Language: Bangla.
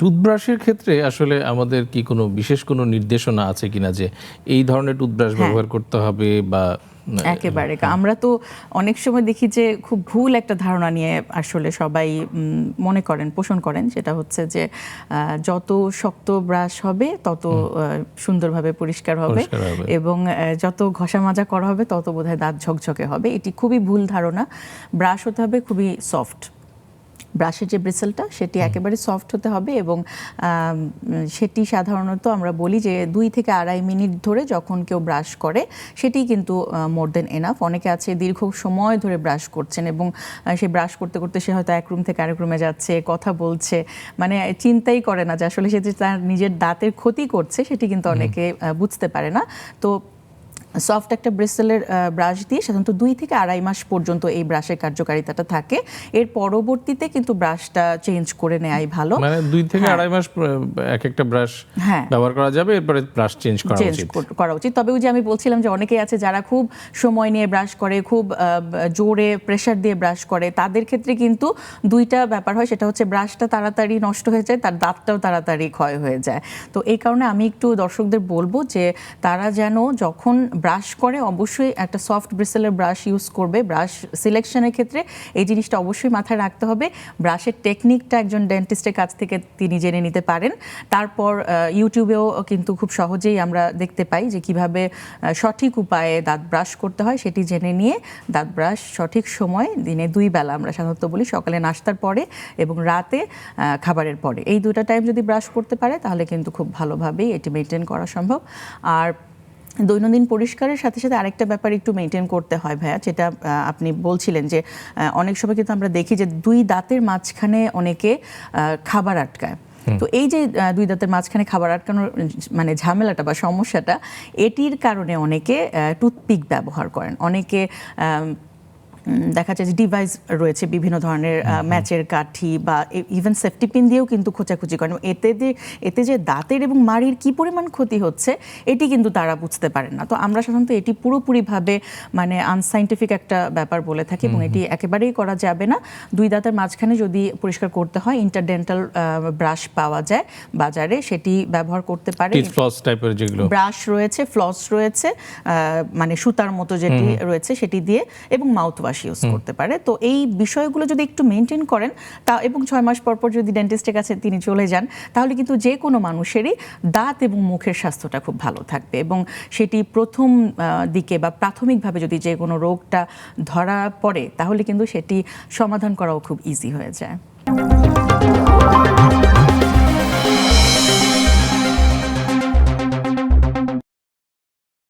টুথব্রাশের ক্ষেত্রে আসলে আমাদের কি কোনো বিশেষ কোনো নির্দেশনা আছে কিনা যে এই ধরনের টুথব্রাশ হ্যাঁ। ব্যবহার করতে হবে বা একেবারে। আমরা তো অনেক সময় দেখি যে খুব ভুল একটা ধারণা নিয়ে আসলে সবাই মনে করেন পোষণ করেন সেটা হচ্ছে যে যত শক্ত ব্রাশ হবে তত সুন্দরভাবে পরিষ্কার হবে। এবং যত ঘষা মাজা করা হবে তত বোধহয় দাঁত ঝকঝকে হবে। এটি খুবই ভুল ধারণা। ব্রাশ হতে হবে খুবই সফট ব্রাশের যে ব্রিসেলটা সেটি একেবারে সফট হতে হবে এবং সেটি সাধারণত আমরা বলি যে দুই থেকে আড়াই মিনিট ধরে যখন কেউ ব্রাশ করে সেটি কিন্তু মোর দেন এনাফ অনেকে আছে দীর্ঘ সময় ধরে ব্রাশ করছেন এবং সে ব্রাশ করতে করতে সে হয়তো এক রুম থেকে আরেক রুমে যাচ্ছে কথা বলছে মানে চিন্তাই করে না যে আসলে সে যে তার নিজের দাঁতের ক্ষতি করছে সেটি কিন্তু অনেকে বুঝতে পারে না। তো সফট একটা ব্রিসেলের ব্রাশ দিয়ে সাধারণত দুই থেকে আড়াই মাস পর্যন্ত এই ব্রাশের কার্যকারিতাটা থাকে। এর পরবর্তীতে কিন্তু ব্রাশটা চেঞ্জ করে নেওয়াই ভালো। মানে দুই থেকে হ্যাঁ। আড়াই মাস এক একটা ব্রাশ হ্যাঁ। ব্যবহার করা যাবে এরপরে ব্রাশ চেঞ্জ করা উচিত। করা উচিত। তবে ওই যে আমি বলছিলাম যে অনেকেই আছে যারা খুব সময় নিয়ে ব্রাশ করে খুব জোরে প্রেশার দিয়ে ব্রাশ করে তাদের ক্ষেত্রে কিন্তু দুইটা ব্যাপার হয়। সেটা হচ্ছে ব্রাশটা তাড়াতাড়ি নষ্ট হয়ে যায় তার দাঁতটাও তাড়াতাড়ি ক্ষয় হয়ে যায়। তো এই কারণে আমি একটু দর্শকদের বলব যে তারা যেন যখন ব্রাশ করে অবশ্যই একটা সফট ব্রিসেলের ব্রাশ ইউজ করবে। ব্রাশ সিলেকশনের ক্ষেত্রে এই জিনিসটা অবশ্যই মাথায় রাখতে হবে। ব্রাশের টেকনিকটা একজন ডেন্টিস্টের কাছ থেকে তিনি জেনে নিতে পারেন। তারপর ইউটিউবেও কিন্তু খুব সহজেই আমরা দেখতে পাই যে কীভাবে সঠিক উপায়ে দাঁত ব্রাশ করতে হয় সেটি জেনে নিয়ে দাঁত ব্রাশ সঠিক সময় দিনে দুই বেলা আমরা সাধারণত বলি সকালে নাস্তার পরে এবং রাতে খাবারের পরে। এই দুটো টাইম যদি ব্রাশ করতে পারে তাহলে কিন্তু খুব ভালোভাবেই এটি মেনটেন করা সম্ভব। আর দৈনন্দিন পরিষ্কারের সাথে সাথে আরেকটা ব্যাপার একটু মেনটেন করতে হয় ভাইয়া যেটা আপনি বলছিলেন যে অনেক সময় কিন্তু আমরা দেখি যে দুই দাঁতের মাঝখানে অনেকে আহ, খাবার আটকায়। তো এই যে দুই দাঁতের মাঝখানে খাবার আটকানোর মানে ঝামেলাটা বা সমস্যাটা এটির কারণে অনেকে টুথপিক ব্যবহার করেন। অনেকে দেখা যায় যে ডিভাইস রয়েছে বিভিন্ন ধরনের ম্যাচের কাঠি বা ইভেন সেফটি পিন দিয়েও কিন্তু খোঁচাখুচি করেন। এতে যে এতে যে দাঁতের এবং মাড়ির কি পরিমাণ ক্ষতি হচ্ছে এটি কিন্তু তারা বুঝতে পারেন না। তো আমরা সাধারণত এটি পুরোপুরিভাবে মানে আনসাইন্টিফিক একটা ব্যাপার বলে থাকি এবং এটি একেবারেই করা যাবে না। দুই দাঁতের মাঝখানে যদি পরিষ্কার করতে হয় ইন্টারডেন্টাল ব্রাশ পাওয়া যায় বাজারে সেটি ব্যবহার করতে পারে। ফ্লস টাইপের যেগুলো। ব্রাশ রয়েছে ফ্লস রয়েছে মানে সুতার মতো যেটি রয়েছে সেটি দিয়ে এবং মাউথ ওয়াশ ইউজ করতে পারে। তো এই বিষয়গুলো যদি একটু মেনটেন করেন তা এবং ছয় মাস পর পর যদি ডেন্টিস্টের কাছে তিনি চলে যান তাহলে কিন্তু যে কোনো মানুষেরই দাঁত এবং মুখের স্বাস্থ্যটা খুব ভালো থাকবে এবং সেটি প্রথম দিকে বা প্রাথমিকভাবে যদি যে কোনো রোগটা ধরা পড়ে তাহলে কিন্তু সেটি সমাধান করাও খুব ইজি হয়ে যায়।